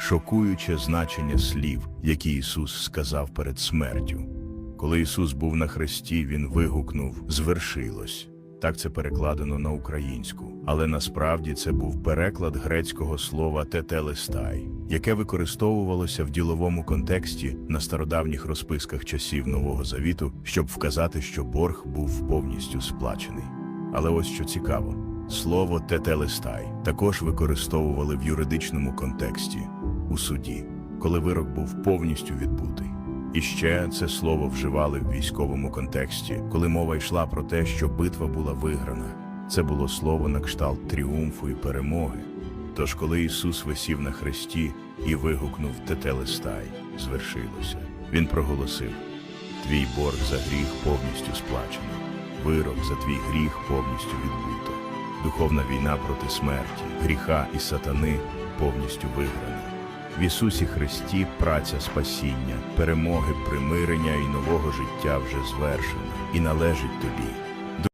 шокуюче значення слів, які Ісус сказав перед смертю. Коли Ісус був на хресті, Він вигукнув Звершилось. Так це перекладено на українську, але насправді це був переклад грецького слова тетелестай, яке використовувалося в діловому контексті на стародавніх розписках часів Нового Завіту, щоб вказати, що борг був повністю сплачений. Але ось що цікаво: слово тетелестай також використовували в юридичному контексті у суді, коли вирок був повністю відбутий. І ще це слово вживали в військовому контексті, коли мова йшла про те, що битва була виграна. Це було слово на кшталт тріумфу і перемоги. Тож, коли Ісус висів на хресті і вигукнув Тетелестай, звершилося. Він проголосив: Твій борг за гріх повністю сплачено, вирок за твій гріх повністю відбуто. Духовна війна проти смерті, гріха і сатани повністю виграна. В Ісусі Христі праця спасіння, перемоги, примирення і нового життя вже звершена і належить тобі.